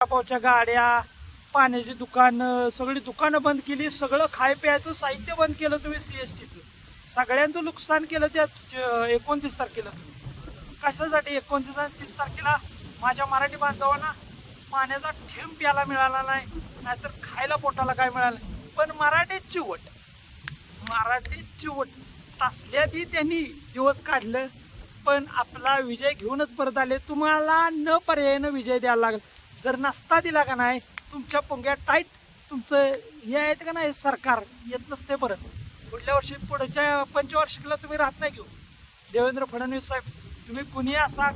पावच्या गाड्या पाण्याची दुकानं सगळी दुकानं बंद केली सगळं खाय प्यायचं साहित्य बंद केलं तुम्ही सी एस टीचं सगळ्यांचं नुकसान केलं त्या एकोणतीस तारखेला तुम्ही. कशासाठी एकोणतीस आणि तीस तारखेला? माझ्या मराठी बांधवांना पाण्याचा ठेंब प्यायला मिळाला नाही नाहीतर खायला पोटाला काय मिळालं नाही. पण मराठीत चिवट मराठीत चिवट तसल्यातही त्यांनी दिवस काढलं पण आपला विजय घेऊनच परत आले. तुम्हाला न पर्यायानं विजय द्यायला लागला. जर नसता दिला का नाही तुमच्या पोंग्या टाईट तुमचं हे आहेत का नाही सरकार येत नसते परत. पुढल्या वर्षी पुढच्या पंचवार्षिकला तुम्ही राहत नाही घेऊ देवेंद्र फडणवीस साहेब तुम्ही कुणी असा?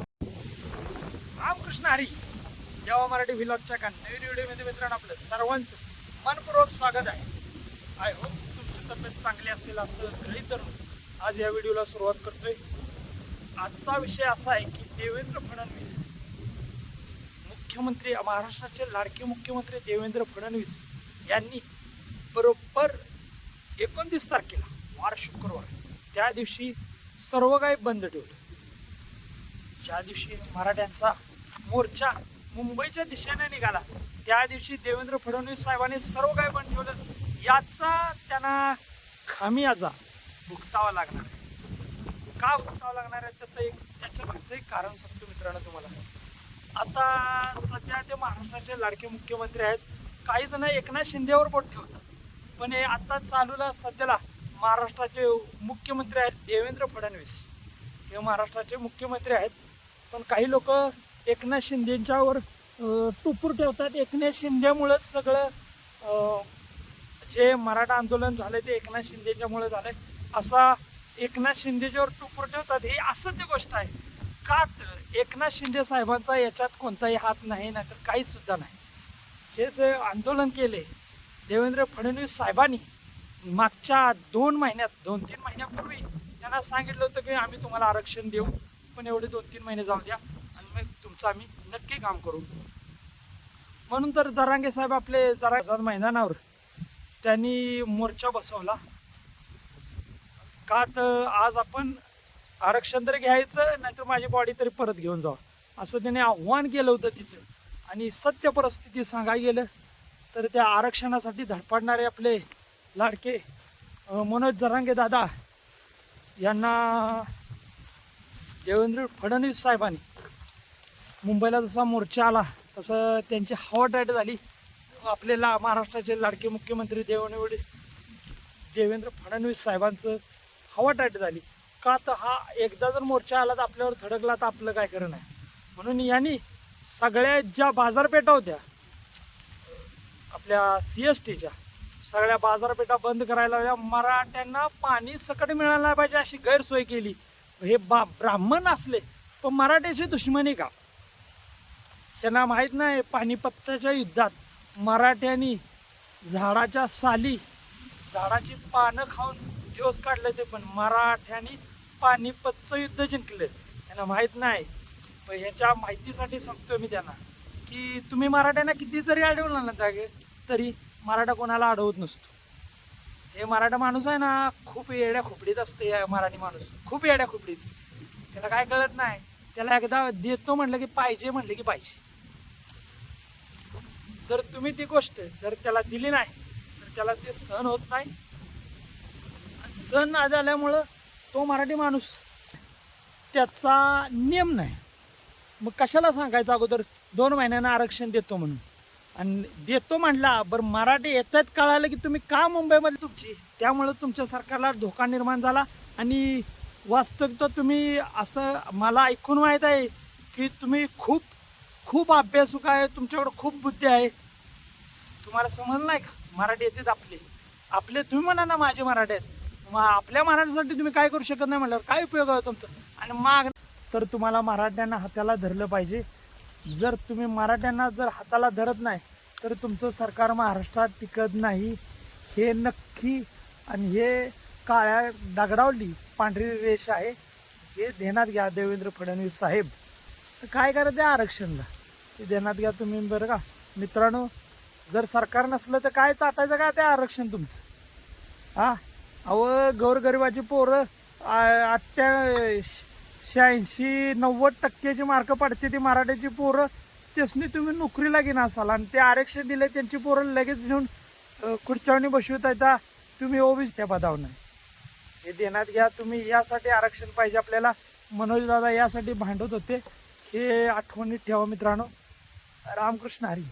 रामकृष्ण हरी जेव्हा मराठी व्हिलॉगच्या का नवीन व्हिडिओमध्ये मित्रांनो आपलं सर्वांचं मनपूर्वक स्वागत आहे. आय होप तुमची तब्येत चांगली असेल असं गृहित धरून आज या व्हिडिओला सुरुवात करतोय. आजचा विषय असा आहे की देवेंद्र फडणवीस मुख्यमंत्री महाराष्ट्राचे लाडके मुख्यमंत्री देवेंद्र फडणवीस यांनी बरोबर एकोणतीस तारखेला वार शुक्रवार त्या दिवशी सर्व काही बंद ठेवलं. ज्या दिवशी मराठ्यांचा मोर्चा मुंबईच्या दिशेने निघाला त्या दिवशी देवेंद्र फडणवीस साहेबांनी सर्व काही बंद ठेवलं. याचा त्यांना खामियाजा भुगतावा लागणार आहे. का भुगतावा लागणार आहे? त्याचं एक त्याच्या मागचं एक कारण सांगतो मित्रांनो तुम्हाला. आता सध्या ते महाराष्ट्राचे लाडके मुख्यमंत्री आहेत. काही जण एकनाथ शिंदेवर बोट ठेवतात. पण हे आता चालूला सध्याला महाराष्ट्राचे मुख्यमंत्री आहेत देवेंद्र फडणवीस. हे महाराष्ट्राचे मुख्यमंत्री आहेत. पण काही लोक एकनाथ शिंदेच्यावर टुपूर ठेवतात. एकनाथ शिंदेमुळेच सगळं जे मराठा आंदोलन झालं ते एकनाथ शिंदेच्यामुळे झालं असा एकनाथ शिंदेच्यावर टुपूर ठेवतात ही असत्य गोष्ट आहे. का तर एकनाथ शिंदे साहेबांचा याच्यात कोणताही हात नाही नाहीतर तर सुद्धा नाही. हे जे आंदोलन केले देवेंद्र फडणवीस साहेबांनी मागच्या दोन महिन्यात दोन तीन महिन्यापूर्वी त्यांना सांगितलं होतं की आम्ही तुम्हाला आरक्षण देऊ पण एवढे दोन तीन महिने जाऊ द्या आणि मग तुमचं आम्ही नक्की काम करू. म्हणून तर जरांगे साहेब आपले जरा आझाद मैदानावर त्यांनी मोर्चा बसवला. का तर आज आपण आरक्षण तरी घ्यायचं नाहीतर माझी बॉडी तरी परत घेऊन जावं. असं त्याने आव्हान केलं होतं तिथं. आणि सत्य परिस्थिती सांगायला गेलं तर त्या आरक्षणासाठी धडपडणारे आपले लाडके मनोज जरांगे दादा यांना देवेंद्र फडणवीस साहेबांनी मुंबईला जसा मोर्चा आला तसं त्यांची हवा टाईट झाली. आपले ला महाराष्ट्राचे लाडके मुख्यमंत्री देवेंद्र देवेंद्र फडणवीस साहेबांचं हवा टाईट झाली. का तर हा एकदा जर मोर्चा आला तर आपल्यावर धडकला तर आपलं काय करणं आहे म्हणून यांनी सगळ्या ज्या बाजारपेठा होत्या आपल्या सी एस टीच्या सगळ्या बाजारपेठा बंद करायला हव्या मराठ्यांना पाणी सकट मिळायला पाहिजे अशी गैरसोय केली. हे बा ब्राह्मण असले पण मराठ्याची दुश्मनी का? त्यांना माहीत नाही पानिपत्ताच्या युद्धात मराठ्यांनी झाडाच्या साली झाडाची पानं खाऊन दिवस काढले ते पण मराठ्यांनी पानिपतचं युद्ध जिंकले. त्यांना माहीत नाही. पण ह्याच्या माहितीसाठी सांगतोय मी त्यांना की तुम्ही मराठ्यांना किती जरी अडवलं ना जागे तरी मराठा कोणाला अडवत नसतो. हे मराठा माणूस आहे ना खूप येड्या खोपडीत असते या मराठी माणूस. खूप येड्या खोपडीत. त्याला काय कळत नाही. त्याला एकदा देतो म्हटलं की पाहिजे म्हटलं की पाहिजे. जर तुम्ही ती गोष्ट जर त्याला दिली नाही तर त्याला ते सहन होत नाही. सहन नाही झाल्यामुळं तो मराठी माणूस. त्याचा नियम नाही. मग कशाला सांगायचं अगोदर? दोन महिन्यानं आरक्षण देतो म्हणून. आणि देतो म्हणला बरं मराठी येतात कळालं की तुम्ही का मुंबईमध्ये तुमची? त्यामुळं तुमच्या सरकारला धोका निर्माण झाला. आणि वास्तविकता तुम्ही असं मला ऐकून माहीत आहे की तुम्ही खूप खूप अभ्यासुक आहे तुमच्याकडे खूप बुद्धी आहे. तुम्हाला समजलं नाही का? मराठी येतात आपले. आपले तुम्ही म्हणा ना माझे मराठी आहेत. मग आपल्या मराठीसाठी तुम्ही काय करू शकत नाही म्हटलं काय उपयोग आहे तुमचा? आणि माग तर तुम्हाला मराठ्यांना हाताला धरलं पाहिजे. जर तुम्ही मराठ्यांना जर हाताला धरत नाही तर तुमचं सरकार महाराष्ट्रात टिकत नाही. हे नक्की आणि हे काळ्या दगडावली पांढरी रेष आहे. हे ध्यानात घ्या देवेंद्र फडणवीस साहेब. तर काय करायचं आहे आरक्षणला? ते ध्यानात घ्या तुम्ही बरं का. मित्रांनो जर सरकार नसलं तर काय चाटायचं काय ते आरक्षण तुमचं? हां? अहो गौरगरिबाची पोरं आ- शहाऐंशी नव्वद टक्क्याची मार्क पडते ती मराठ्याची पोरं. त्यासनी तुम्ही नोकरीला घेणार असाल आणि ते आरक्षण दिले त्यांची पोरं लगेच घेऊन खुर्च्यावणी बसवत येता तुम्ही ओबीस त्या पदावर नाही हे देण्यात घ्या तुम्ही यासाठी आरक्षण पाहिजे आपल्याला. मनोज दादा यासाठी भांडत होते. हे आठवणीत ठेवा मित्रांनो. रामकृष्ण हरी.